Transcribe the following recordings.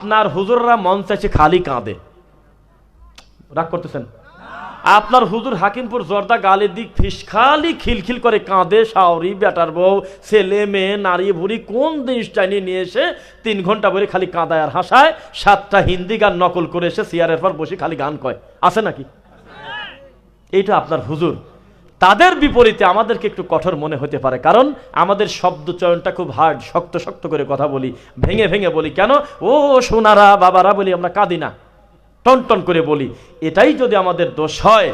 আপনার হুজুররা মন চাইছে খালি কাঁদে। রাগ করতেছেন? আপনার হুজুর হাকিমপুর জর্দা গালের দিক, ফিস খালি খিলখিল করে কাঁদে, শাওরি বেটার বউ, ছেলে, মেয়ে, নারী ভুড়ি কোন জিনিসটা নিয়ে এসে তিন ঘণ্টা ধরে খালি কাঁদায় আর হাসায়, সাতটা হিন্দি গান নকল করে এসে চেয়ারের পর বসে খালি গান কয়। আছে নাকি? এইটা আপনার হুজুর। তাদের বিপরীতে আমাদেরকে একটু কঠোর মনে হতে পারে, কারণ আমাদের শব্দ চয়নটা খুব হার্ড শক্ত শক্ত করে কথা বলি, ভেঙে ভেঙে বলি, কেন? ও সোনারা, বাবারা বলি, আমরা কাঁদি না। টন টন করে বলি। এটাই যদি আমাদের দোষ হয়,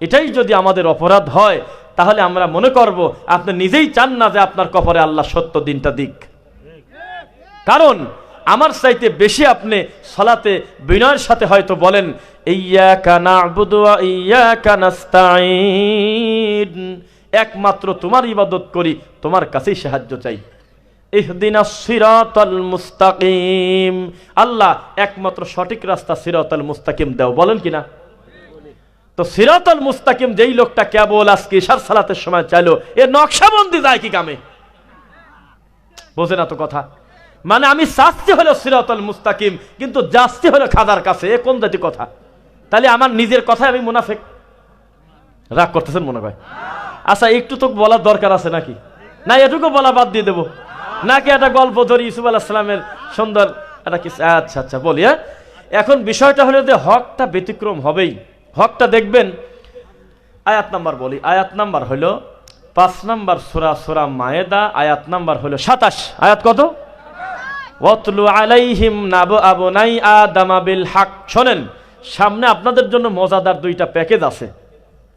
এটাই যদি আমাদের অপরাধ হয়, তাহলে আমরা মনে করব, আপনি নিজেই চান না যে আপনার কপালে আল্লাহ সত্য দিনটা দিক। কারণ আমার চাইতে বেশি আপনি সলাতে বিনয়ের সাথে হয়তো বলেন ইয়াকা না'বুদু ওয়া ইয়াকা নাস্তাঈন। একমাত্র তোমার ইবাদত করি, তোমার কাছেই সাহায্য চাই। ইহদিনা সিরাতাল মুস্তাকিম। আল্লাহ একমাত্র সঠিক রাস্তা সিরাতাল মুস্তাকিম দাও, বলেন কি না তো সিরাতাল মুস্তাকিম যেই লোকটা কেবল আজকে ইশার সালাতের সময় চাইলো, এর নকশাবন্দি যায় কি কামে? বোঝে না তো কথা। মানে আমি চাচ্ছি হলো সিরাতাল মুস্তাকিম, কিন্তু জাস্তি হলো খাদার কাছে, এ কোন জাতি কথা? তাহলে আমার নিজের কথায় আমি মুনাফেক। রাগ করতেছেন মনে হয়। আচ্ছা একটু তো বলার দরকার আছে নাকি? না, এটুকু বলা বাদ দিয়ে দেবো। নাকি একটা গল্প ধরি ইসুফ আলাহ সালামের সুন্দর একটা কিছু আচ্ছা আচ্ছা বলি হ্যাঁ? এখন বিষয়টা হলো যে হকটা ব্যতিক্রম হবেই। হকটা দেখবেন, আয়াত নাম্বার বলি। আয়াত নাম্বার হলো পাঁচ নাম্বার সুরা সুরা মায়েদা, আয়াত নাম্বার হলো সাতাশ। আয়াত কত? ওয়াতলু আলাইহিম নাব আবনাই আদামা বিল হাক। শোনেন, সামনে আপনাদের জন্য মজাদার দুইটা প্যাকেজ আছে।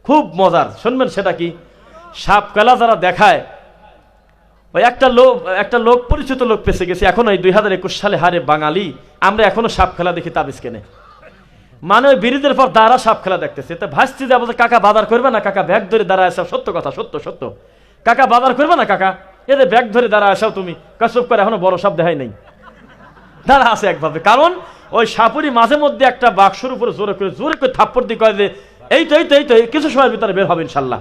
খুব মজার। শুনবেন সেটা কি? সাপ খেলা যারা দেখায়, ওই একটা লোক একটা লোক, পরিচিত লোক পেছে গেছে। এখন ওই দুই হাজার একুশ সালে, হারে বাঙালি, আমরা এখনও সাপ খেলা দেখি তাবিজ কেনে। মানে ওই বিরোধের পর দাঁড়া সাপ খেলা দেখতেছে। তা ভাসছি যে কাকা, বাজার করবে না, কাকা? ব্যাগ ধরে দাঁড়ায় আসাও সত্য কথা, সত্য সত্য। কাকা, বাজার করবে না, কাকা? এদের ব্যাগ ধরে দাঁড়ায় আসাও তুমি? কাসব করে, এখনও বড় সাপ দেখাই নাই। দাঁড়া আছে একভাবে। কারণ ওই সাপুরি মাঝে মধ্যে একটা বাক্সর উপরে জোরে করে জোরে করে থাপ্পড় দিয়ে কয়ে যে, এই তো এই তো এই তো কিছু সময়ের ভিতরে বের হবে ইনশাল্লাহ।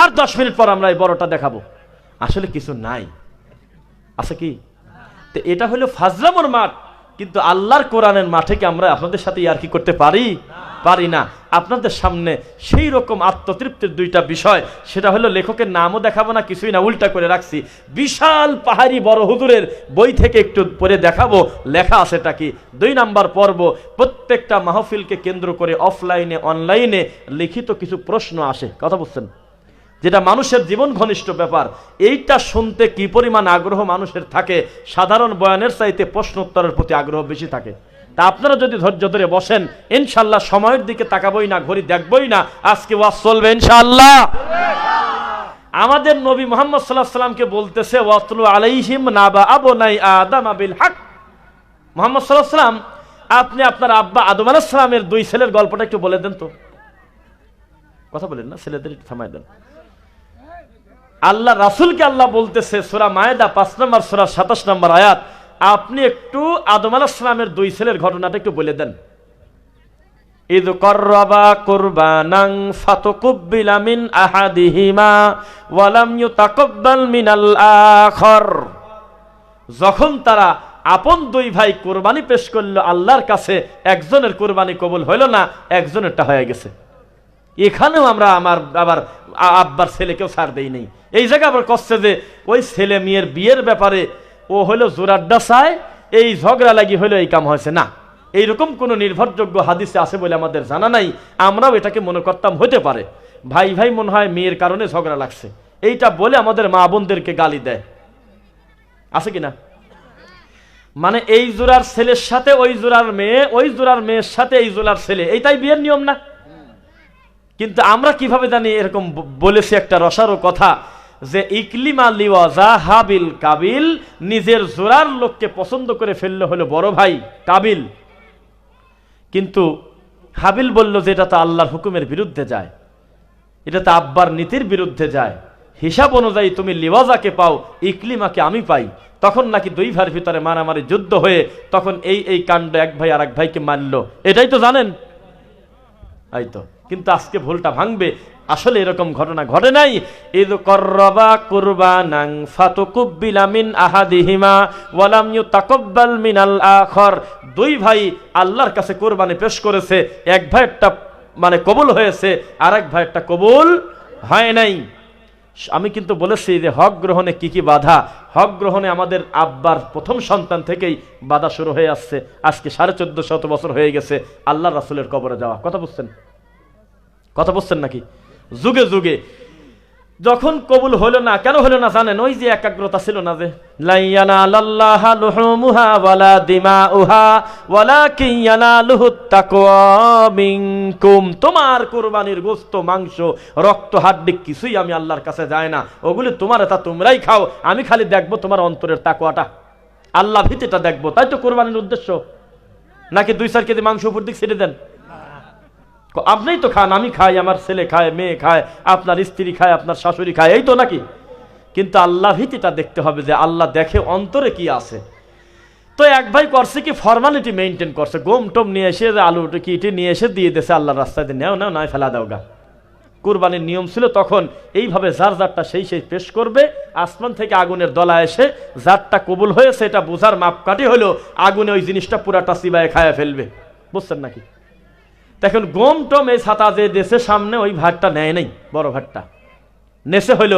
আর দশ মিনিট পর আমরা এই বড়টা দেখাবো। আসলে কিছু নাই। আছে কি? তো এটা হলো ফাজলামর মাঠ। কিন্তু আল্লাহর কোরআনের মাঠে কি আমরা আপনাদের সাথে আর কি করতে পারি? পারি না। আপনাদের সামনে সেই রকম আত্মতৃপ্তির দুইটা বিষয়, সেটা হলো লেখকের নামও দেখাবো না, কিছুই না, উল্টা করে রাখছি। বিশাল পাহাড়ি বড় হুজুরের বই থেকে একটু পরে দেখাবো, লেখা আছে কি? দুই নাম্বার পর্ব, প্রত্যেকটা মাহফিলকে কেন্দ্র করে অফলাইনে, অনলাইনে লিখিত কিছু প্রশ্ন আসে। কথা বুঝছেন যেটা মানুষের জীবন ঘনিষ্ঠ ব্যাপার। এইটা শুনতে কি পরিমাণ আগ্রহ মানুষের থাকে? সাধারণ বয়ানের চাইতে প্রশ্ন উত্তরের প্রতি আগ্রহ বেশি থাকে। তা আপনারা যদি ধৈর্য ধরে বসেন, ইনশাল্লাহ সময়ের দিকে তাকাবই না, ঘড়ি দেখবই না, আজকে ওয়াজ চলবে ইনশাল্লাহ। আমাদের নবী মোহাম্মদ সাল্লাহ সাল্লামকে বলতেছে, ওয়াতলু আলাইহিম নাবা আবু নাই আদাম আবিল হক। মোহাম্মদ সাল্লাহ সাল্লাম আপনি আপনার আব্বা আদম আলাহ দুই ছেলের গল্পটা একটু বলে দেন তো। কথা বলেন না, ছেলেদের একটু থামাই দেন। আল্লাহ রাসুলকে আল্লাহ বলতেছে, সুরা মায়েদা পাঁচ নম্বর, সুরা সাতাশ নম্বর আয়াত আপনি একটু আদম আলাহামের দুই ছেলের ঘটনাটা একটু বলে দেন। আহাদিহিমা ওয়ালাম যখন তারা আপন দুই ভাই কোরবানি পেশ করল, আল্লাহর কাছে একজনের কোরবানি কবুল হইল না, একজনেরটা হয়ে গেছে। এখানেও আমরা আমার আবার আব্বার ছেলেকেও ছাড় দেই নেই। এই জায়গায় আবার কষ্ট যে ওই ছেলে মেয়ের বিয়ের ব্যাপারে ও হলো জোরাড্ডা চায় এই ঝগড়া লাগি হলো এই কাম হয়েছে। না, এইরকম কোনো নির্ভরযোগ্য হাদিসে আছে বলে আমাদের জানা নাই, আমরাও এটাকে মনে করতাম হতে পারে। ভাই ভাই মনে হয় মেয়ের কারণে ঝগড়া লাগছে। এইটা বলে আমাদের মা বোনদেরকে গালি দেয়। আছে কি না মানে এই জোড়ার ছেলের সাথে ওই জোড়ার মেয়ে, ওই জোড়ার মেয়ের সাথে এই জোড়ার ছেলে, এইটাই বিয়ের নিয়ম না? কিন্তু আমরা কীভাবে জানি এরকম বলেছি একটা রসারও কথা যে ইকলিমা লিওয়াজা হাবিল কাবিল নিজের জোরার লোককে পছন্দ করে ফেললে হলো বড় ভাই কাবিল। কিন্তু হাবিল বলল যে এটা তো আল্লাহর হুকুমের বিরুদ্ধে যায়। এটা তো আব্বার নীতির বিরুদ্ধে যায়। হিসাব অনুযায়ী তুমি লিওয়াজাকে পাও, ইকলিমাকে আমি পাই। তখন নাকি দুই ভাইয়ের ভিতরে মারামারি যুদ্ধ হয়ে তখন এই এই কাণ্ড এক ভাই আর এক ভাইকে মারলো। এটাই তো জানেন? এই তো। কিন্তু আজকে ভুলটা ভাঙবে। আসলে এরকম ঘটনা ঘটে নাই। ঈদ করবা কুরবানাং ফাতুকুব্বিলা মিন আহাদিহিমা ওয়ালাম ইউতাকাব্বাল মিনাল আখর। দুই ভাই আল্লাহর কাছে কুরবানি পেশ করেছে, এক ভাইয়েরটা মানে কবুল হয়েছে আর এক ভাইয়েরটা কবুল হয় নাই। আমি কিন্তু বলেছি যে হক গ্রহণে কি কি বাধা? হক গ্রহণে আমাদের আব্বার প্রথম সন্তান থেকেই বাধা শুরু হয়ে আসছে। আজকে সাড়ে চোদ্দ শত বছর হয়ে গেছে আল্লাহ রাসুলের কবরে যাওয়া। কথা বুঝছেন? কথা বুঝছেন নাকি? যুগে যুগে। যখন কবুল হলো না, কেন হলো না জানেন? ওই যে একাগ্রতা ছিল না যে তোমার কুরবানির গোশত মাংস, রক্ত, হাড্ডি কিছুই আমি আল্লাহর কাছে যায় না। ওগুলি তোমার, তা তোমরাই খাও। আমি খালি দেখব তোমার অন্তরের তাকওয়াটা। আল্লাহ ভীতিটা দেখব। তাই তো কোরবানির উদ্দেশ্য। নাকি দুই চার কেজি মাংস উপর দিক ছেড়ে দেন? আপনিই তো খান, আমি খাই, আমার ছেলে খায়, মেয়ে খায়, আপনার স্ত্রী খায়, আপনার শাশুড়ি খায়, এই তো নাকি? কিন্তু আল্লাহ ভীতিটা দেখতে হবে যে আল্লাহ দেখে অন্তরে কি আছে। তো এক ভাই করছে কি ফর্মালিটি মেনটেন করছে, গম টম নিয়ে এসে আলু কিটি নিয়ে এসে দিয়ে দেশে আল্লাহর রাস্তায় নেও নেও নয় ফেলা দাও গা। কুরবানির নিয়ম ছিল তখন এইভাবে যার যারটা সেই সেই পেশ করবে, আসমান থেকে আগুনের দলা এসে যারটা কবুল হয়েছে, এটা বোঝার মাপকাঠি হলো আগুনে ওই জিনিসটা পুরাটা সিবায় খায়া ফেলবে। বুঝছেন নাকি? দেখুন, গম টম এই ছাতা যে দেশের সামনে ওই ভাতটা নেয় নেই, বড় ভাতটা নেশে হইল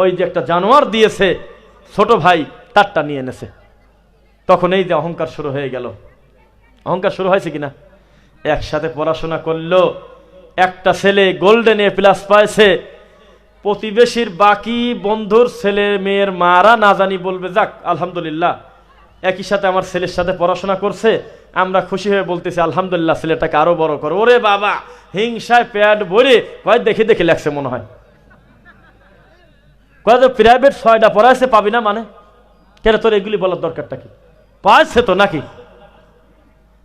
ওই যে একটা জানোয়ার দিয়েছে, ছোট ভাই, তারটা নিয়ে নেছে। তখন এই যে অহংকার শুরু হয়ে গেল। অহংকার শুরু হয়েছে কিনা? একসাথে পড়াশোনা করল, একটা ছেলে গোল্ডেন এ প্লাস পাইছে, প্রতিবেশীর বাকি বন্ধুর ছেলে মেয়ের মারা না জানি বলবে, যাক, আলহামদুলিল্লাহ, একই সাথে আমার ছেলের সাথে পড়াশোনা করছে আমরা খুশি হয়ে বলতেছি, আলহামদুলিল্লাহ, ছেলেটাকে আরও বড় করো। ওরে বাবা, হিংসায় প্যাড ভরে কয় দেখে দেখে লাগছে মনে হয়। কয় তো প্রাইভেট ছয়টা পড়াইছে, পাবি না মানে? কেন, তোর এগুলি বলার দরকারটা কি? পাইছে তো নাকি?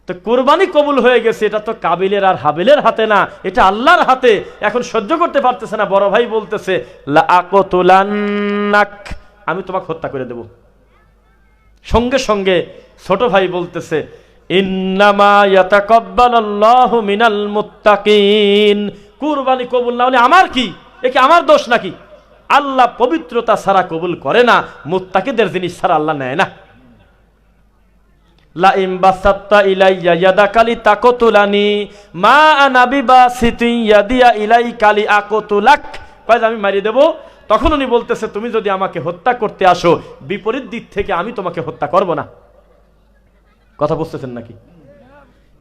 তো কোরবানি কবুল হয়ে গেছে, এটা তো কাবিলের আর হাবিলের হাতে না, এটা আল্লাহর হাতে। এখন সহ্য করতে পারতেছে না, বড় ভাই বলতেছে আমি তোমাকে হত্যা করে দেব। সঙ্গে সঙ্গে ছোট ভাই বলতেছে মিনাল মুত্তাকিন। কুরবানি কবুল না হলে আমার কি? একে আমার দোষ নাকি? আল্লাহ পবিত্রতা ছাড়া কবুল করে না, মুত্তাকিদের জিনিস ছাড়া আল্লাহ নেয় না। তাকতুলানি মা কালি আকতুলাক কয় আমি মারিয়ে দেব? তখন উনি বলতেছে, তুমি যদি আমাকে হত্যা করতে আসো, বিপরীত দিক থেকে আমি তোমাকে হত্যা করব না। কথা বুঝতেছেন নাকি?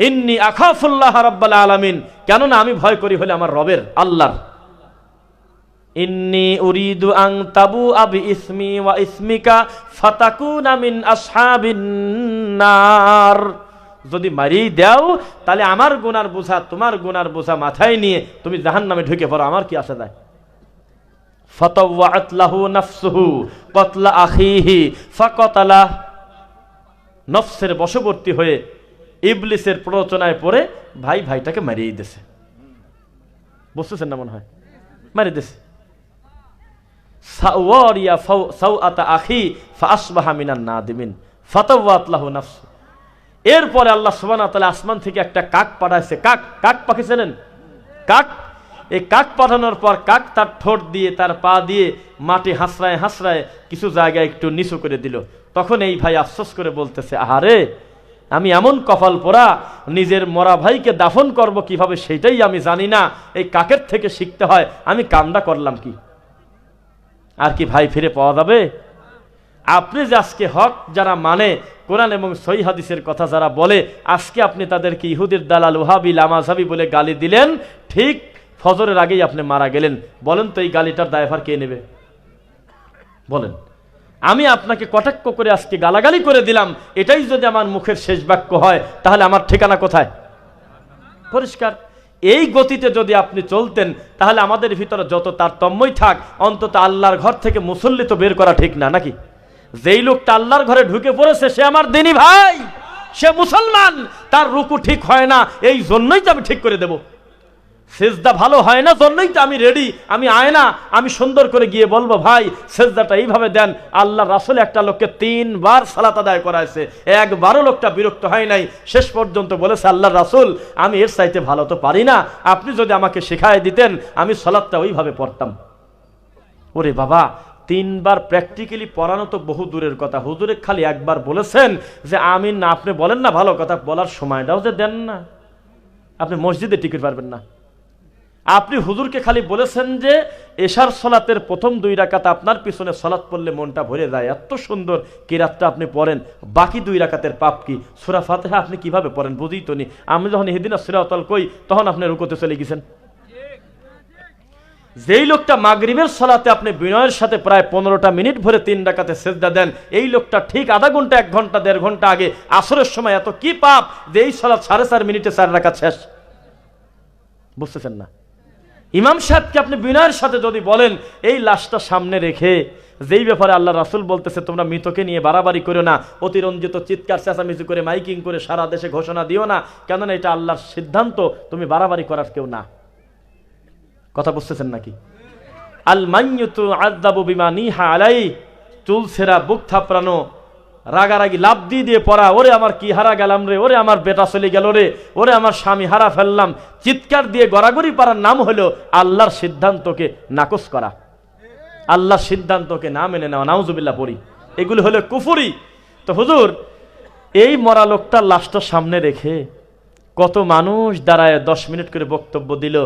ইন্নি আখাফুল্লাহ রাব্বাল আলামিন। কেননা আমি ভয় করি হলে আমার রবের, আল্লাহর। ইন্নি উরিদু আং তাবু আবি ইসমি ওয়া ইসমিকা ফাতাকুনা মিন আসহাবিন নার। যদি মারিয়ে দাও, তাহলে আমার গুনার বোঝা, তোমার গুনার বোঝা মাথায় নিয়ে তুমি জাহান্নামে ঢুকে পড়ো, আমার কি আসা যায়? ফাতাওয়াত লাহু নাফসুহু কতলা আখিহি ফাকাতালা নফসের বশবর্তী হয়ে ইবলিসের প্ররোচনায় পড়ে ভাই ভাইটাকে মারিয়ে দিছে বুঝতেছেন না মনে হয়? মারিয়ে নাফসু। এরপরে আল্লাহ আসমান থেকে একটা কাক পাঠাইছে। কাক কাক পাখি চেনেন কাক? এই কাক পাঠানোর পর কাক তার ঠোঁট দিয়ে, তার পা দিয়ে মাটি হাসরায় হাসরায় কিছু জায়গায় একটু নিচু করে দিল। তখন এই ভাই আফসোস করে বলতেছে, আহারে, আমি এমন কপাল পোড়া, নিজের মরা ভাইকে দাফন করব কীভাবে সেটাই আমি জানি না। এই কাকের থেকে শিখতে হয়, আমি কামটা করলাম কি? আর কি ভাই ফিরে পাওয়া যাবে? আপনি যে আজকে হক যারা মানে কোরআন এবং সই হাদিসের কথা যারা বলে, আজকে আপনি তাদেরকে ইহুদির দালাল উহাবি লামাজাবি বলে গালি দিলেন, ঠিক ফজরের আগেই আপনি মারা গেলেন। বলেন তো এই গালিটার দায়ভার কে নেবে? বলেন। আমি আপনাকে কটাক্ষ করে আজকে গালাগালি করে দিলাম, এটাই যদি আমার মুখের শেষ বাক্য হয়, তাহলে আমার ঠিকানা কোথায়? পরিষ্কার। এই গতিতে যদি আপনি চলতেন, তাহলে আমাদের ভিতরে যত তারতম্যই থাক, অন্তত আল্লাহর ঘর থেকে মুসল্লি তো বের করা ঠিক না, নাকি? যেই লোকটা আল্লাহর ঘরে ঢুকে পড়েছে, সে আমার দিনী ভাই! সে মুসলমান! তার রুকু ঠিক হয় না, এই জন্যই তো আমি ঠিক করে দেব। সেজদা ভালো হয় না, জন্যই তো আমি রেডি আমি আয় না আমি সুন্দর করে গিয়ে বলব, ভাই, সেজদাটা এইভাবে দেন। আল্লাহ রাসুল একটা লোককে তিনবার সালাত আদায় করাইছে। একবারও লোকটা বিরক্ত হয় নাই। শেষ পর্যন্ত বলেছে আল্লাহ রাসুল, আমি এর চাইতে ভালো তো পারি না। আপনি যদি আমাকে শেখায় দিতেন, আমি সালাদটা ওইভাবে পড়তাম। ওরে বাবা, তিনবার প্র্যাকটিক্যালি পড়ানো তো বহু দূরের কথা। হুজুরে খালি একবার বলেছেন যে, আমিন না। আপনি বলেন না ভালো কথা, বলার সময়টাও যে দেন না। আপনি মসজিদে টিকিট পারবেন না। আপনি হুজুরকে খালি বলেছেন যে এশার সলাতের প্রথম দুই রাকাত আপনার পিছনে সলাৎ পড়লে মনটা ভরে যায়। এত সুন্দর কিরাতটা আপনি পড়েন? বাকি দুই রাকাতের পাপ কি? সুরা ফাতেহা আপনি কীভাবে পড়েন বুঝিই তো নি। আমি যখন হেদিনা সুরাতল কই, তখন আপনি রুকোতে চলে গেছেন। যেই লোকটা মাগরিবের সলাতে আপনি বিনয়ের সাথে প্রায় পনেরোটা মিনিট ভরে তিন ডাকাতে সেজদা দেন, এই লোকটা ঠিক আধা ঘণ্টা, এক ঘণ্টা, দেড় ঘণ্টা আগে আসরের সময় এত কি পাপ যে এই সলাৎ সাড়ে চার মিনিটে চার রাকাত শেষ। বুঝতেছেন না? ইমাম সাহেবকে আপনি বিনয়ের সাথে যদি বলেন, এই লাশটা সামনে রেখে, যেই ব্যাপারে আল্লাহ রাসুল বলতেছে, তোমরা মৃতকে নিয়ে বাড়াবাড়ি করো না, অতিরঞ্জিত চিৎকার, চেঁচামেচি করে মাইকিং করে সারা দেশে ঘোষণা দিও না, কেননা এটা আল্লাহর সিদ্ধান্ত, তুমি বাড়াবাড়ি করার কেউ না। কথা বুঝতেছেন নাকি? আল মাইয়ুতু আদাবু বিমা নিহা আলাই চুল বুক থাপড়ানো রাগারাগি লাভ দিয়ে দিয়ে পড়া, ওরে আমার কি হারা গেলাম রে? ওরে আমার বেটা চলে গেল রে? ওরে আমার স্বামী হারা ফেললাম। চিৎকার দিয়ে গড়াগড়ি পারার নাম হলো আল্লাহর সিদ্ধান্তকে নাকচ করা। আল্লাহর সিদ্ধান্তকে না মেনে নেওয়া নাউজুবিল্লা পড়ি। এগুলো হলো কুফুরি। তো হুজুর, এই মরা লোকটা লাশটা সামনে রেখে কত মানুষ দাঁড়ায় দশ মিনিট করে বক্তব্য দিল,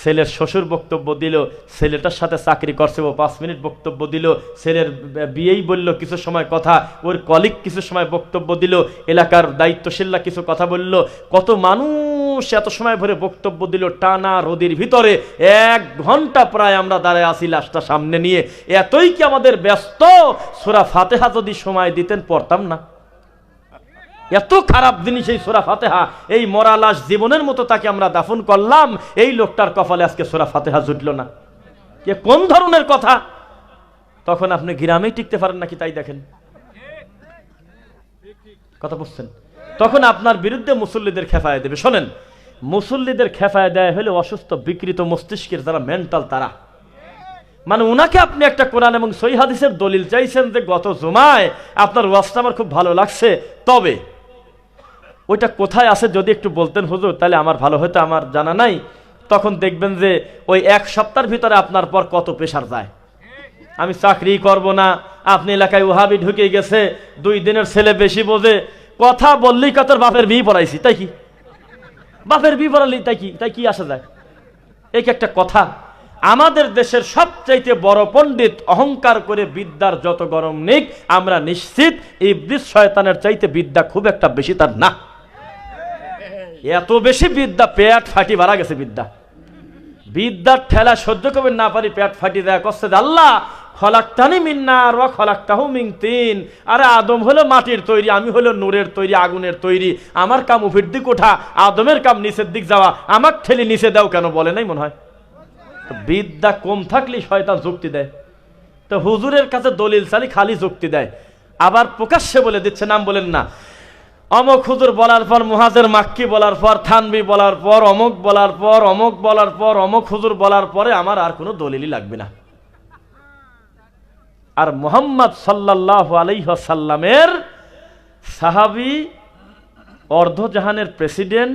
ছেলের শ্বশুর বক্তব্য দিল, ছেলেটার সাথে চাকরি করছে ও পাঁচ মিনিট বক্তব্য দিল, ছেলের বিয়েই বলল কিছু সময় কথা, ওর কলিগ কিছু সময় বক্তব্য দিল, এলাকার দায়িত্বশীলরা কিছু কথা বলল, কত মানুষ এত সময় ভরে বক্তব্য দিল, টানা রোদির ভিতরে এক ঘণ্টা প্রায় আমরা দাঁড়ায় আসি লাশটা সামনে নিয়ে, এতই কি আমাদের ব্যস্ত? সোরা ফাতেহা যদি সময় দিতেন পড়তাম না। এত খারাপ জিনিস এই সোরা ফাতেহা। এই মরা লাশ জীবনের মতো তাকে আমরা দাফন করলাম, এই লোকটার কপালে আজকে সোরা ফাতেহা জুটল না। এ কোন ধরনের কথা? তখন আপনি গ্রামেই টিকতে পারেন নাকি তাই দেখেন? কথা বুঝছেন? তখন আপনার বিরুদ্ধে মুসল্লিদের খেফায় দেবে। শোনেন, মুসল্লিদের খেফায় দেয় হলে অসুস্থ, বিকৃত মস্তিষ্কের যারা মেন্টাল তারা। মানে উনাকে আপনি একটা কোরআন এবং সই হাদিসের দলিল চাইছেন যে গত জুমায় আপনার ওয়াজটা আমার খুব ভালো লাগছে। তবে ওইটা কোথায় আছে যদি একটু বলতেন হুজুর, তাহলে আমার ভালো হতো, আমার জানা নাই। তখন দেখবেন যে ওই এক সপ্তাহের ভিতরে আপনার পর কত প্রেশার যায়। আমি চাকরি করব না, আপনি এলাকায় ওহাবি ঢুকে গেছে, দুই দিনের ছেলে বেশি বোঝে, কথা বললেই কতর বাপের বিয়ে পড়াইছি, তাই কি? বাপের বিয়ে পড়ালি তাই কি তাই কি আসা যায়? এই কি একটা কথা, আমাদের দেশের সবচাইতে বড় পণ্ডিত অহংকার করে বিদ্যার যত গরম নিক, আমরা নিশ্চিত এই বৃষ শয়তানের চাইতে বিদ্যা খুব একটা বেশি তার না। এত বেশি বিদ্যা, পেট ফাটি মারা গেছে বিদ্যা। বিদ্যার ঠেলা সহ্য করবে না পারি, পেট ফাটি দেয়া কষ্ট আল্লাহ, খলাক্তানি মিন্নার বা মিং তিন। আরে আদম হলো মাটির তৈরি, আমি হলো নূরের তৈরি, আগুনের তৈরি। আমার কাম উফির দিক ওঠা, আদমের কাম নিচের দিক যাওয়া। আমার ঠেলি নিচে দাও কেন বলে নাই মনে হয়? বিদ্যা কম থাকলেই শয়তান যুক্তি দেয়। তো হুজুরের কাছে দলিল চালি খালি যুক্তি দেয়। আবার প্রকাশ্যে বলে দিচ্ছে, নাম বলেন না। অমক হুজুর বলার পর, মুহাজের মাক্কি বলার পর, থানবি বলার পর, অমক বলার পর, অমক বলার পর, অমক হুজুর বলার পরে আমার আর কোনো দলিলই লাগবে না। আর মোহাম্মদ সাল্লাহ আলাইসাল্লামের সাহাবি অর্ধজাহানের প্রেসিডেন্ট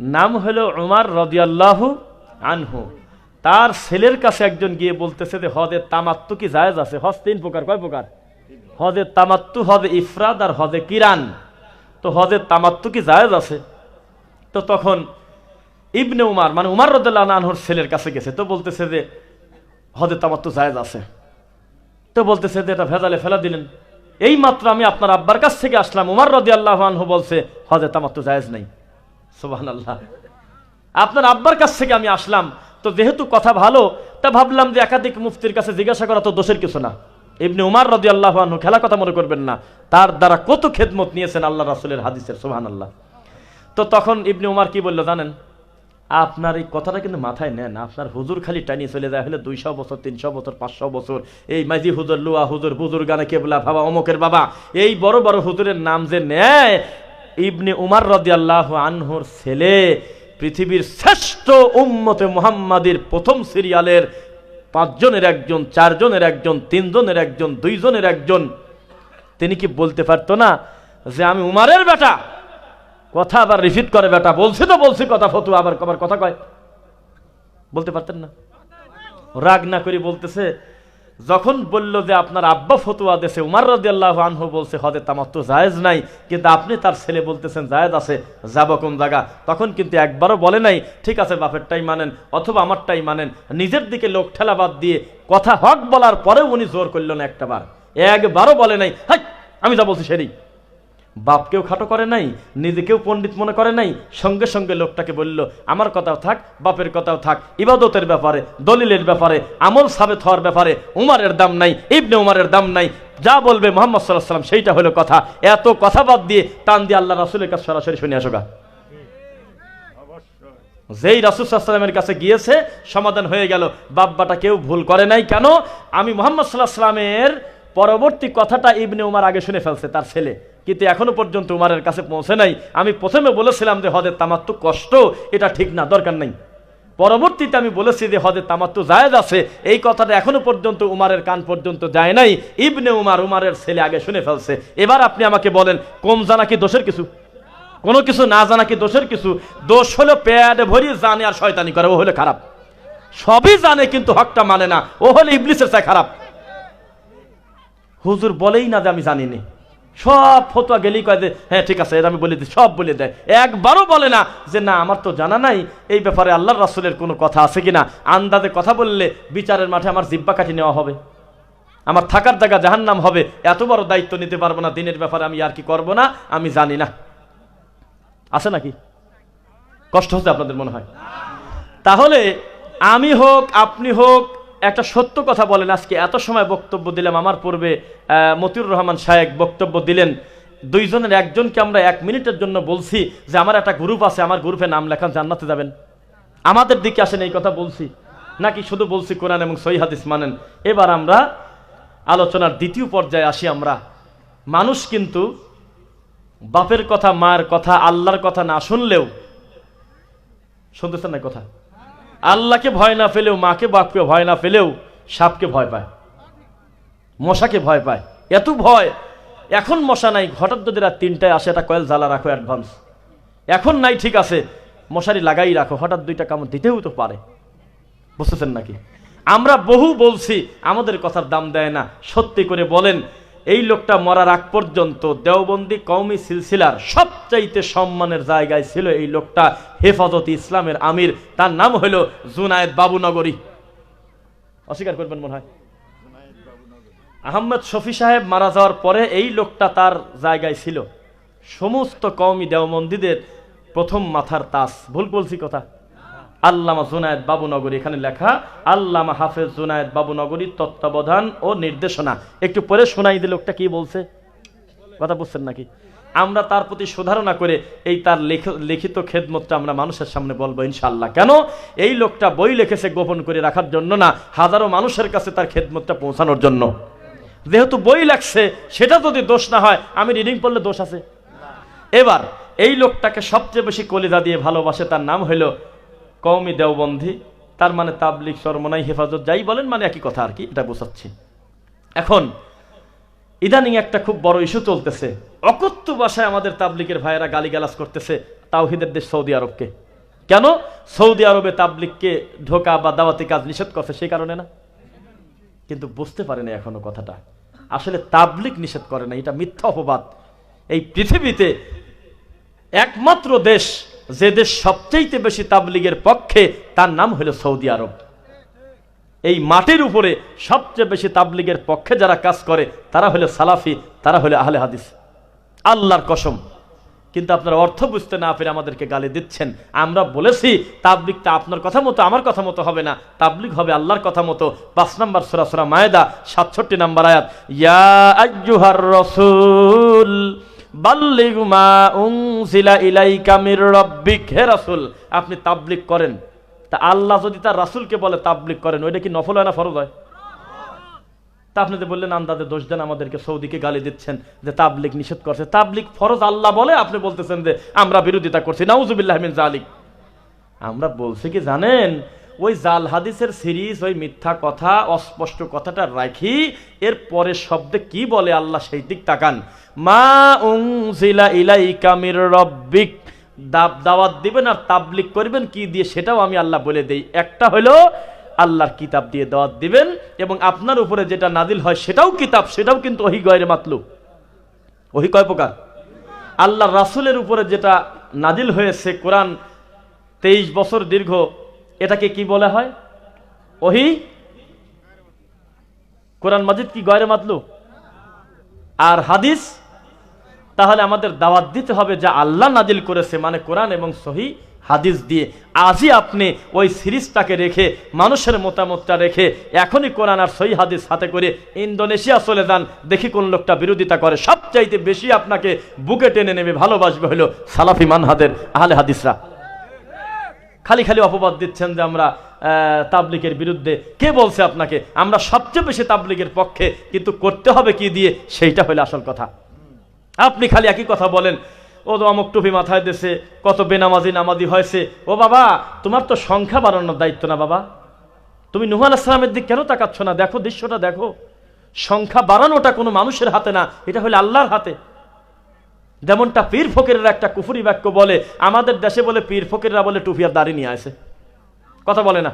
নাম হলো উমার রদিয়াল্লাহু আনহু। তার ছেলের কাছে একজন গিয়ে বলতেছে যে হজের তামাত্তু কি জায়েজ আছে? হজ তিন প্রকার, কয় প্রকার? হজের তামাত্তু, হজে ইফরাদ আর হজে কিরান। তো হজের তামাত্তু কি জায়েজ আছে? তো তখন ইবনে উমার মানে উমার রদুল্লাহ আনহর ছেলের কাছে গেছে, তো বলতেছে যে, হজের তামাত্তু জায়েজ আছে। তো বলতেছে যে, এটা ভেজালে ফেলা দিলেন। এই মাত্র আমি আপনার আব্বার কাছ থেকে আসলাম, উমার রদি আল্লাহ আনহু বলছে হজে তামাত্তু জায়েজ নেই। সুবাহ আল্লাহ আপনার আব্বার কাছ থেকে আমি আসলাম, তো যেহেতু কথা ভালো, তা ভাবলাম যে একাধিক মুফতির কাছে জিজ্ঞাসা করা তো দোষের কিছু না। ইবনে উমার রদি আল্লাহ খেলা কথা মনে করবেন না। তার দ্বারা কত খেদমত নিয়েছেন আল্লাহ রাসুলের হাদিসের সোহান আল্লাহ তো তখন ইবনে উমার কি বলল জানেন? আপনার এই কথাটা কিন্তু মাথায় নেন, আপনার হুজুর খালি টানিয়ে চলে যায়, হলে দুইশো বছর, তিনশো বছর, পাঁচশো বছর, এই মাঝি হুজুর লুয়া হুজুর বুজুর গানে কেবলা বাবা অমকের বাবা, এই বড় বড় হুজুরের নাম যে নেয়, ইবনে উমার রদি আল্লাহ আনহুর ছেলে, পৃথিবীর শ্রেষ্ঠ উম্মতে মুহাম্মাদির প্রথম সিরিয়ালের পাঁচজনের একজন, চারজনের একজন, তিনজনের একজন, দুইজনের একজন। তিনি কি বলতে পারতো না যে আমি উমারের বেটা? কথা আবার রিপিট করে বেটা। বলছি তো, বলছি কথা ফতু আবার আবার কথা কয়। বলতে পারতেন না? রাগ না করে বলতেছে যখন বলল যে আপনার আব্বা ফতুয়া দেশে উমার রাজি আল্লাহ আনহু বলছে হদে তামার তো জায়েজ নাই। কিন্তু আপনি তার ছেলে বলতেছেন, জায়েজ আছে, যাব কোন জায়গা? তখন কিন্তু একবারও বলে নাই, ঠিক আছে, বাপেরটাই মানেন অথবা আমারটাই মানেন। নিজের দিকে লোক ঠেলা বাদ দিয়ে কথা হক বলার পরেও উনি জোর করলেন না একটা বার। একবারও বলে নাই, হাই, আমি যা বলছি সেটাই বাপকেও খাটো করে নাই নিজেকেও পণ্ডিত মনে করে নাই। সঙ্গে সঙ্গে লোকটাকে বলল, আমার কথাও থাক, বাপের কথাও থাক। ইবাদতের ব্যাপারে, দলিলের ব্যাপারে, আমল সাবেত হওয়ার ব্যাপারে উমারের দাম নাই, ইবনে উমারের দাম নাই। যা বলবে মোহাম্মদ সাল্লাহ সাল্লাম সেইটা হলো কথা। এত কথা বাদ দিয়ে টান দিয়ে আল্লাহ রাসুলের কাছে সরাসরি শুনে আসোগা যেই রাসুসাল্লামের কাছে গিয়েছে, সমাধান হয়ে গেল। বাব্বাটা কেউ ভুল করে নাই কেন? আমি মোহাম্মদ সাল্লাহ সাল্লামের পরবর্তী কথাটা ইবনে উমার আগে শুনে ফেলছে, তার ছেলে। কিন্তু এখনও পর্যন্ত উমারের কাছে পৌঁছে নাই। আমি প্রথমে বলেছিলাম যে হদের তামাত্ম কষ্ট, এটা ঠিক না, দরকার নাই। পরবর্তীতে আমি বলেছি যে হদের তামাত্ম জায়েজ আছে। এই কথাটা এখনও পর্যন্ত উমারের কান পর্যন্ত যায় নাই। ইবনে উমার উমারের ছেলে আগে শুনে ফেলছে। এবার আপনি আমাকে বলেন কম জানা কি দোষের কিছু? কোনো কিছু না জানা কি দোষের কিছু? দোষ হলো পেয়াদে ভরি জানে আর শয়তানি করে, ও হলে খারাপ। সবই জানে কিন্তু হকটা মানে না, ও হলে ইবলিসের চাই খারাপ। হুজুর বলেই না যে আমি জানিনি। সব ফতোয়া গেলেই কয় যে হ্যাঁ ঠিক আছে, এটা আমি বলে দিই, সব বলে দেয়। একবারও বলে না যে, না, আমার তো জানা নাই, এই ব্যাপারে আল্লাহর রাসুলের কোনো কথা আছে কি না আন্দাজে কথা বললে বিচারের মাঠে আমার জিব্বা কাটি নেওয়া হবে। আমার থাকার জায়গা জাহান্নাম হবে। এত বড় দায়িত্ব নিতে পারব না, দিনের ব্যাপারে আমি আর কি করব না, আমি জানি না। আছে নাকি? কষ্ট হচ্ছে আপনাদের মনে হয়? তাহলে আমি হোক, আপনি হোক একটা সত্য কথা বলেন। আজকে এত সময় বক্তব্য দিলাম। আমার পূর্বে মতিউর রহমান সাহেব বক্তব্য দিলেন। দুইজনের একজনকে আমরা এক মিনিটের জন্য বলছি যে, আমার একটা গ্রুপ আছে, আমার গ্রুপে নাম লেখান, জান্নাতে যাবেন। আমাদের দিকে আসেন, এই কথা বলছি। নাকি শুধু বলছি কোরআন এবং সহি হাদিস মানেন? এবার আমরা আলোচনার দ্বিতীয় পর্যায়ে আসি আমরা। মানুষ কিন্তু বাপের কথা, মায়ের কথা, আল্লাহর কথা না শুনলেও, শুনতেছেন না কথা? আল্লাহকে ভয় না পেলেও, মাকে বাপকে ভয় না পেলেও সাপকে ভয় পায়, মশাকে ভয় পায়। এত ভয়। এখন মশা নাই, হঠাৎ যদি রাত তিনটায় আসে, একটা কয়েল জ্বালা রাখো অ্যাডভান্স এখন নাই, ঠিক আছে। মশারি লাগাই রাখো, হঠাৎ দুইটা কামড় দিতেও তো পারে। বুঝতেছেন নাকি? আমরা বহু বলছি, আমাদের কথার দাম দেয় না। সত্যি করে বলেন এই লোকটা মরার আগ পর্যন্ত দেওবন্দি কওমি সিলসিলার সবচাইতে সম্মানের জায়গায় ছিল এই লোকটা হেফাজত ইসলামের আমির। তার নাম হলো জুনায়েদ বাবুনগরী। অস্বীকার করবেন মনে হয়। আহম্মদ শফি সাহেব মারা যাওয়ার পরে এই লোকটা তার জায়গায় ছিল। সমস্ত কওমি দেওবন্দীদের প্রথম মাথার তাস। ভুল বলছি কথা। আল্লামা জুনায়েদ বাবুনগরী, এখানে লেখা, আল্লামা হাফেজ জুনায়েদ বাবুনগরীর তত্ত্বাবধান ও নির্দেশনা। একটু পরে শোনাই দিলে লোকটা কি বলছে? কথা বুঝছেন নাকি? আমরা তার প্রতি সুধারণা করে এই তার লিখিত খেদমতটা আমরা মানুষের সামনে বলব ইনশাল্লাহ কেন? এই লোকটা বই লিখেছে গোপন করে রাখার জন্য না, হাজারো মানুষের কাছে তার খেদমতটা পৌঁছানোর জন্য। যেহেতু বই লেখছে, সেটা যদি দোষ না হয়, আমি রিডিং পড়লে দোষ আছে? এবার, এই লোকটাকে সবচেয়ে বেশি কলিজা দিয়ে ভালোবাসে তার নাম হলো কওমি দেওবন্ধি তার মানে তাবলিক সরমনাই, হেফাজত যাই বলেন মানে একই কথা আর কি, এটা বোঝাচ্ছি। এখন, ইদানিং একটা খুব বড় ইস্যু চলতেছে। অকথ্য ভাষায় আমাদের তাবলিকের ভাইয়েরা গালিগালাজ করতেছে তাওহিদের দেশ সৌদি আরবকে। কেন? সৌদি আরবে তাবলিককে ঢোকা বা দাওয়াতি কাজ নিষেধ করছে সেই কারণে না। কিন্তু বুঝতে পারে না এখনও কথাটা। আসলে তাবলিক নিষেধ করে না, এটা মিথ্যা অপবাদ। এই পৃথিবীতে একমাত্র দেশ যে দেশ সবচেয়ে বেশি তাবলিগের পক্ষে তার নাম হলো সৌদি আরব। এই মাটির উপরে সবচেয়ে বেশি তাবলিগের পক্ষে যারা কাজ করে, তারা হলো সালাফি, তারা হলো আহলে হাদিস। আল্লাহর কসম। কিন্তু আপনারা অর্থ বুঝতে না পেরে আমাদেরকে গালি দিচ্ছেন। আমরা বলেছি, তাবলিগটা আপনার কথা মতো, আমার কথা মতো হবে না। তাবলিগ হবে আল্লাহর কথা মতো। পাঁচ নম্বর সুরা সুরা মায়দা, সাতষট্টি নম্বর আয়াত, ইয়া আইয়ুহার রাসূল বাল্লিগ মা ইলাইকা মির রাব্বিক। হে আপনি তাবলিগ করেন। তা আল্লাহ যদি তার রাসূলকে বলে তাবলিগ করেন, ওইটা কি নফল হয় না ফরজ হয়? তা আপনি যে বললেন, আন্দাজে দোষ দেন আমাদেরকে সৌদিকে গালি দিচ্ছেন যে তাবলিক নিষেধ করছে। তাবলিক ফরজ আল্লাহ বলে, আপনি বলতেছেন যে আমরা বিরোধিতা করছি। নাউজুবিল্লাহ জালিক আমরা বলছি কি, জানেন ওই জাল হাদিসের সিরিজ, ওই মিথ্যা কথা, অস্পষ্ট কথাটা রাখি এর পরের শব্দে কি বলে আল্লাহ সেই দিক তাকান। মা উংজিলা ইলাইকা মির রব্বিক। দাব দাওয়াত দিবেন আর তাবলিক করবেন, কি দিয়ে সেটাও আমি আল্লাহ বলে দেই। একটা হলো আল্লাহর কিতাব দিয়ে দাওয়াত দিবেন এবং আপনার উপরে যেটা নাদিল হয় সেটাও কিতাব, সেটাও কিন্তু ওহি গয়ের মাতলু ওহি কয় প্রকার? আল্লাহ রাসুলের উপরে যেটা নাদিল হয়েছে কোরআন তেইশ বছর দীর্ঘ এটাকে কি বলা হয়? ওহি? কোরআন মাজিদ কি গয়রে মাতলু? আর হাদিস? তাহলে আমাদের দাওয়াত দিতে হবে যা আল্লাহ নাজিল করেছে মানে কোরআন এবং সহি হাদিস দিয়ে। আজই আপনি ওই সিরিজটাকে রেখে, মানুষের মতামতটা রেখে, এখনই কোরআন আর সহি হাদিস হাতে করে ইন্দোনেশিয়া চলে যান। দেখি কোন লোকটা বিরোধিতা করে। সবচাইতে বেশি আপনাকে বুকে টেনে নেবে, ভালোবাসবে হলো সালাফি মানহাদের আহলে হাদিসরা। খালি খালি অপবাদ দিচ্ছেন যে আমরা আহ, তাবলিগের বিরুদ্ধে। কে বলছে আপনাকে? আমরা সবচেয়ে বেশি তাবলিগের পক্ষে কিন্তু করতে হবে কি দিয়ে? সেইটা হলো আসল কথা। আপনি খালি একই কথা বলেন ও তো অমুক টুপি মাথায় দেশে কত বেনামাজি নামাজি হয়েছে। ও বাবা তোমার তো সংখ্যা বাড়ানোর দায়িত্ব না বাবা। তুমি নুহ আলাহিসামের দিক কেন তাকাচ্ছ না? দেখো দৃশ্যটা দেখো। সংখ্যা বাড়ানোটা কোনো মানুষের হাতে না এটা হলো আল্লাহর হাতে। যেমনটা পীর ফকিরের একটা কুফুরি বাক্য বলে, আমাদের দেশে বলে পীর ফকিররা বলে টুফিয়ার দাড়ি নিয়ে আসে। কথা বলে না।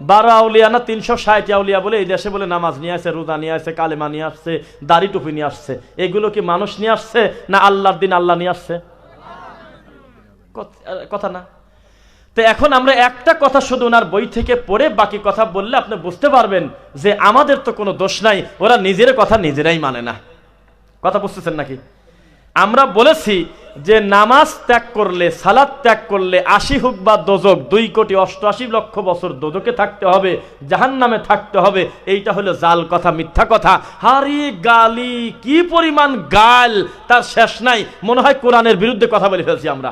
বারো আউলিয়া না তিনশো ষাট আউলিয়া বলে এই দেশে বলে নামাজ নিয়ে আসছে রোজা নিয়ে আসছে কালেমা নিয়ে আসছে দাড়ি টুপি নিয়ে আসছে এগুলো কি মানুষ নিয়ে আসছে না আল্লাহর দিন আল্লাহ নিয়ে আসছে? কথা না। তো এখন আমরা একটা কথা শুধু ওনার বই থেকে পড়ে বাকি কথা বললে আপনি বুঝতে পারবেন যে আমাদের তো কোনো দোষ নাই, ওরা নিজের কথা নিজেরাই মানে না। কথা বুঝতেছেন নাকি? আমরা বলেছি যে নামাজ ত্যাগ করলে সালাদ ত্যাগ করলে আশি হোক বা দোজক, দুই কোটি অষ্টআশি লক্ষ বছর দোজকে থাকতে হবে জাহান নামে থাকতে হবে, এইটা হলো জাল কথা, মিথ্যা কথা। হারি গালি, কি পরিমাণ গাল, তার শেষ নাই। মনে হয় কোরআনের বিরুদ্ধে কথা বলে ফেলছি আমরা।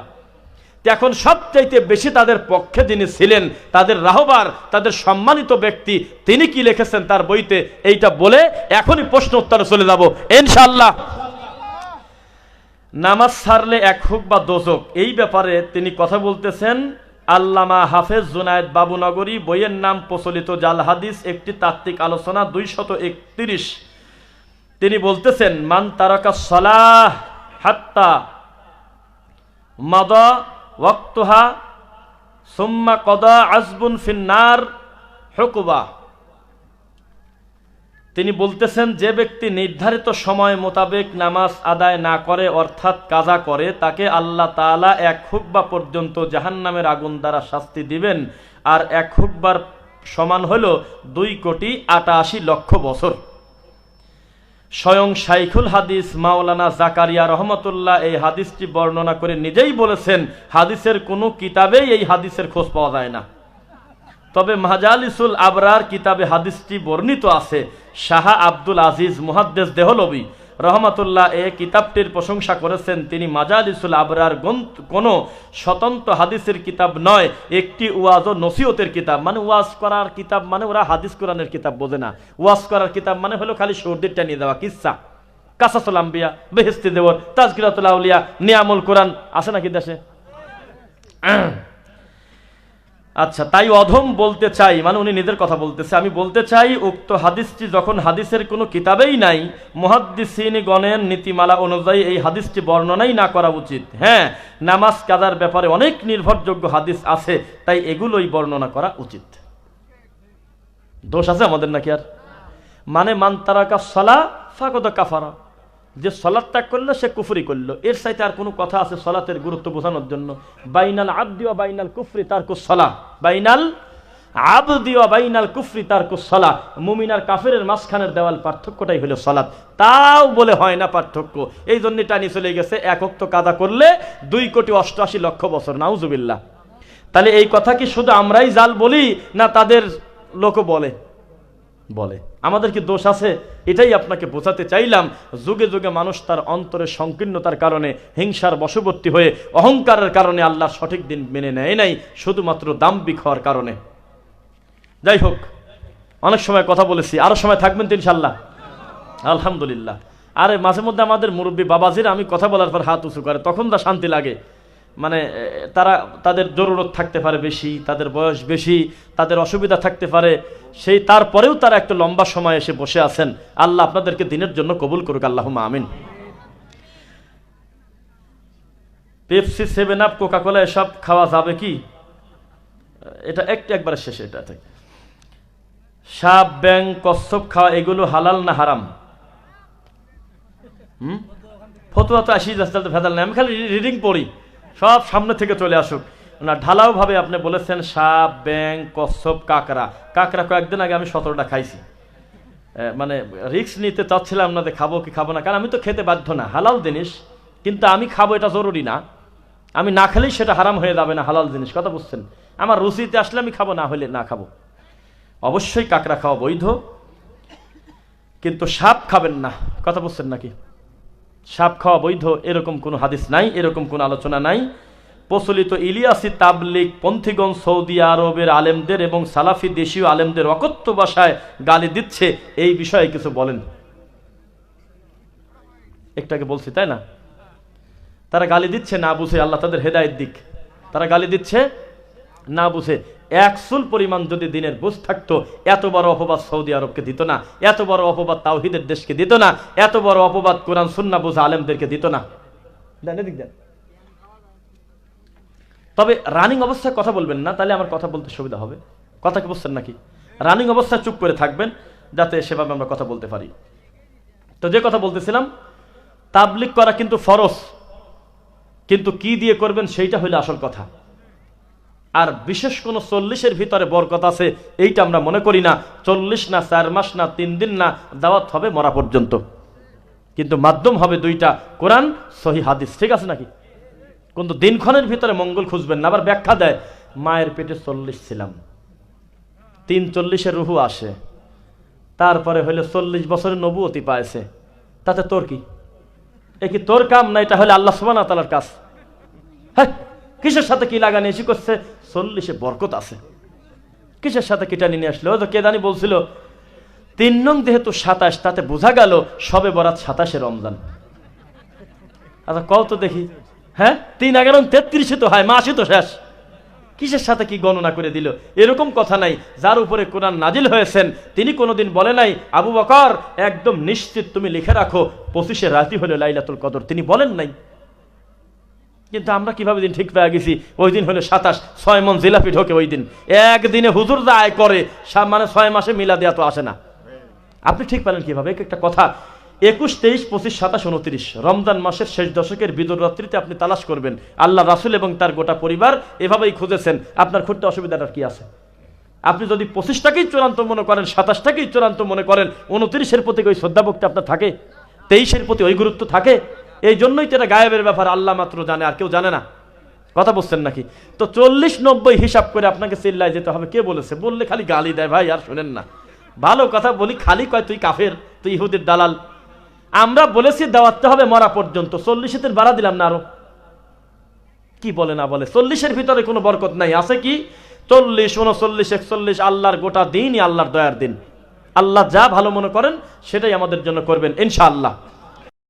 এখন সবচাইতে বেশি তাদের পক্ষে যিনি ছিলেন, তাদের রাহবার, তাদের সম্মানিত ব্যক্তি, তিনি কি লিখেছেন তার বইতে? এইটা বলে এখনই প্রশ্ন উত্তরে চলে যাব। ইনশাল্লাহ নামাজ ছাড়লে এক হোক বা দোজক এই ব্যাপারে তিনি কথা বলতেছেন, আল্লামা হাফেজ জুনায়দ বাবুনগরী, বইয়ের নাম প্রচলিত জাল হাদিস, একটি তাত্ত্বিক আলোচনা, দুইশত একত্রিশ। তিনি বলতেছেন, মান তারকা সলাহ হাত্তা মাদা ওয়াক্তুহা সুম্মা কদা আজবুন ফিন্নার হুকুবা। তিনি বলতেছেন, যে ব্যক্তি নির্ধারিত সময় মোতাবেক নামাজ আদায় না করে, অর্থাৎ কাজা করে, তাকে আল্লাহ তাআলা এক হুকবা পর্যন্ত জাহান্নামের আগুন দ্বারা শাস্তি দিবেন। আর এক হুকবার সমান হল দুই কোটি আটাশি লক্ষ বছর। স্বয়ং শাইখুল হাদিস মাওলানা জাকারিয়া রহমতুল্লাহ এই হাদিসটি বর্ণনা করে নিজেই বলেছেন, হাদিসের কোনো কিতাবেই এই হাদিসের খোঁজ পাওয়া যায় না। তবে মাজালিসুল আবরার কিতাবে হাদিসটি বর্ণিত আছে। শাহ আব্দুল আজিজ মুহাদ্দেস দেহলবি রহমাতুল্লাহ এ কিতাবটির প্রশংসা করেছেন। তিনি মাজালিসুল আবরার কোনো স্বতন্ত্র হাদিসের কিতাব নয়, একটি ওয়াজ ও নসিহতের কিতাব। মানে ওয়াজ করার কিতাব মানে ওরা হাদিস কোরআনের কিতাব বোঝে না। ওয়াজ করার কিতাব মানে হলো খালি সর্দিরটা নিয়ে দেওয়া কিসা। কাসাসুল আম্বিয়া বেহেস্তি দেবর তাজকিরাতুল আউলিয়া, নিয়ামুল কোরআন, আছে নাকি দেশে? আচ্ছা তাই অধম বলতে চাই মানে উনি নিজের কথা বলতেছে। আমি বলতে চাই, উক্ত হাদিসটি যখন হাদিসের কোনো কিতাবেই নাই মুহাদ্দিসিন গণের নীতিমালা অনুযায়ী এই হাদিসটি বর্ণনাই না করা উচিত। হ্যাঁ নামাজ কাদার ব্যাপারে অনেক নির্ভরযোগ্য হাদিস আছে, তাই এগুলোই বর্ণনা করা উচিত। দোষ আছে আমাদের নাকি আর? মানে মান তারাকা সলা ফাকদ কাফারা। যে সলাৎ ত্যাগ করল, সে কুফরি করল। এর সাথে আর কোনো কথা আছে সলাতের গুরুত্ব বোঝানোর জন্য। বাইনাল আবদি ও বাইনাল কুফরি, তার সলা বাইনাল আবদি ও বাইনাল কুফরি, তার সলা মুমিনার কাফেরের মাঝখানের দেওয়াল পার্থক্যটাই হলো সলাদ তাও বলে হয় না পার্থক্য। এই জন্য টানি চলে গেছে একক তো কাদা করলে দুই কোটি অষ্টআশি লক্ষ বছর। নাউজুবিল্লাহ। তাহলে এই কথা কি শুধু আমরাই জাল বলি, না তাদের লোকও বলে? বলে। আমাদের কি দোষ আছে, এটাই আপনাকে বোঝাতে চাইলাম। যুগে যুগে মানুষ তার অন্তরের সংকীর্ণতার কারণে, হিংসার বশবর্তী হয়ে, অহংকারের কারণে আল্লাহ সঠিক দিন মেনে নেয় নাই, শুধুমাত্র দাম্বিক হওয়ার কারণে। যাই হোক, অনেক সময় কথা বলেছি, আরও সময় থাকবেন তো ইনশাল্লাহ আলহামদুলিল্লাহ। আরে মাঝে মধ্যে আমাদের মুরব্বী বাবাজির, আমি কথা বলার পর হাত উঁচু করে, তখন তা শান্তি লাগে। মানে তারা তাদের জরুরত থাকতে পারে বেশি, তাদের বয়স বেশি, তাদের অসুবিধা থাকতে পারে। সেই তারপরেও তারা একটা লম্বা সময় এসে বসে আছেন। আল্লাহ আপনাদেরকে দিনের জন্য কবুল করুক আল্লাহ আমিন। Pepsi, seven up, Coca Cola, এসব খাওয়া যাবে কি? এটা একটু একবারে শেষে এটা থেকে। সাপ, ব্যাং, কচ্ছপ খাওয়া, এগুলো হালাল না হারাম? হুম? ফতুয়া তো আসি যাচ্ছে ভেদাল নেই। আমি খালি রিডিং পড়ি। সব সামনে থেকে চলে আসুক। না ঢালাও ভাবে আপনি বলেছেন, সাপ ব্যাং কচ্ছপ, কাকড়া। কাকড়া কয়েকদিন আগে আমি সতেরোটা খাইছি। মানে রিস্ক নিতে চাচ্ছিলাম না যে খাব কি খাব না, কারণ আমি তো খেতে বাধ্য না, হালাল জিনিস। কিন্তু আমি খাব এটা জরুরি না। আমি না খেলেই সেটা হারাম হয়ে যাবে না, হালাল জিনিস, কথা বুঝছেন? আমার রুচিতে আসলে আমি খাব, না হলে না খাব। অবশ্যই কাকড়া খাওয়া বৈধ। কিন্তু সাপ খাবেন না, কথা বুঝছেন নাকি? সাপ খাওয়া বৈধ, এরকম কোনো হাদিস নাই, এরকম কোনো আলোচনা নাই। প্রচলিত ইলিয়াসি তাবলিক পন্থীগণ সৌদি আরবের আলেমদের এবং সালাফি দেশীয় আলেমদের অকথ্য ভাষায় গালি দিচ্ছে, এই বিষয়ে কিছু বলেন। একটাকে বলছি, তাই না? তারা গালি দিচ্ছে, না বুঝে, আল্লাহ তাদের হেদায়েত দিক। তারা গালি দিচ্ছে, না বুঝে। একসুল পরিমাণ যদি দিনের বুঝ থাকতো, এত বড় অপবাদ সৌদি আরবকে দিত না, এত বড় অপবাদ তাওহিদের দেশকে দিত না, এত বড় অপবাদ কোরআন সুন্না বুঝা আলেমদেরকে দিত না। তবে রানিং অবস্থায় কথা বলবেন না, তাহলে আমার কথা বলতে সুবিধা হবে। কথা কি বুঝছেন নাকি? রানিং অবস্থায় চুপ করে থাকবেন, যাতে সেভাবে আমরা কথা বলতে পারি। তো যে কথা বলতেছিলাম তাবলিক করা কিন্তু ফরজ, কিন্তু কি দিয়ে করবেন সেইটা হইলে আসল কথা। আর বিশেষ কোনো চল্লিশের ভিতরে বরকত আছে, এইটা আমরা মনে করি না। চল্লিশ না চার মাস না তিন দিন না দাওয়াত হবে মরা পর্যন্ত। কিন্তু মাধ্যম হবে দুইটা, কোরআন, সহি হাদিস, ঠিক আছে নাকি? কিন্তু দিনক্ষণের ভিতরে মঙ্গল খুঁজবেন না, আবার ব্যাখ্যা দেয়, মায়ের পেটে চল্লিশ ছিলাম। তিন চল্লিশের রুহু আসে। তারপরে হইলে চল্লিশ বছরের নবুয়তি পাইছে। তাতে তোর কি? এ কি তোর কাম না এটা হলে আল্লাহ সুবান তালার কাজ? হ্যাঁ কিসের সাথে কি লাগানি? এসে করছে চল্লিশে বরকত আছে। কিসের সাথে কিটানি নিয়ে আসলো? তো কে জানি বলছিল, তিন নং যেহেতু সাতাশ, তাতে বোঝা গেল সবে বরাত সাতাশে রমজান। আচ্ছা কও তো দেখি। হ্যাঁ? তিন এগারো তেত্রিশে তো হয় মাসে তো শেষ। কিসের সাথে কি গণনা করে দিল? এরকম কথা নাই। যার উপরে কোরআন নাজিল হয়েছেন, তিনি কোনোদিন বলে নাই, আবু বকর, একদম নিশ্চিত তুমি লিখে রাখো, পঁচিশে রাতি হলো লাইলাতুল কদর। তিনি বলেন নাই। কিন্তু আমরা কীভাবে দিন ঠিক পেয়ে গেছি? ওই দিন হলো সাতাশ, ছয় মন জিলাপি ঢোকে ওই দিন। একদিনে হুজুর যা আয় করে মানে ছয় মাসে মিলা দেওয়া তো আসে না। আপনি ঠিক পেলেন কীভাবে? এক একটা কথা। একুশ, তেইশ, পঁচিশ, সাতাশ, উনত্রিশ। রমজান মাসের শেষ দশকের বিদুর রাত্রিতে আপনি তালাশ করবেন। আল্লাহ রাসুল এবং তার গোটা পরিবার এভাবেই খুঁজেছেন। আপনার খুঁজতে অসুবিধাটার কি আছে? আপনি যদি পঁচিশটাকেই চূড়ান্ত মনে করেন, সাতাশটাকেই চূড়ান্ত মনে করেন, উনত্রিশের প্রতি ওই শ্রদ্ধাভক্তি আপনার থাকে? তেইশের প্রতি ওই গুরুত্ব থাকে? এই জন্যই তো এটা গায়েবের ব্যাপার, আল্লাহ মাত্র জানে, আর কেউ জানে না। কথা বলছেন নাকি? তো চল্লিশ নব্বই হিসাব করে আপনাকে চিল্লায় যেতে হবে। কে বলেছে? বললে খালি গালি দেয়, ভাই, আর শোনেন না। ভালো কথা বলি, খালি কয়, তুই কাফের, তুই ইহুদের দালাল। আমরা বলেছি দেওয়াতে হবে মরা পর্যন্ত। চল্লিশের বাড়া দিলাম না আরও। কি বলে, না বলে? চল্লিশের ভিতরে কোনো বরকত নাই। আছে কি? চল্লিশ, উনচল্লিশ, একচল্লিশ, আল্লাহর গোটা দিনই আল্লাহর দয়ার দিন। আল্লাহ যা ভালো মনে করেন, সেটাই আমাদের জন্য করবেন, ইনশাআল্লাহ।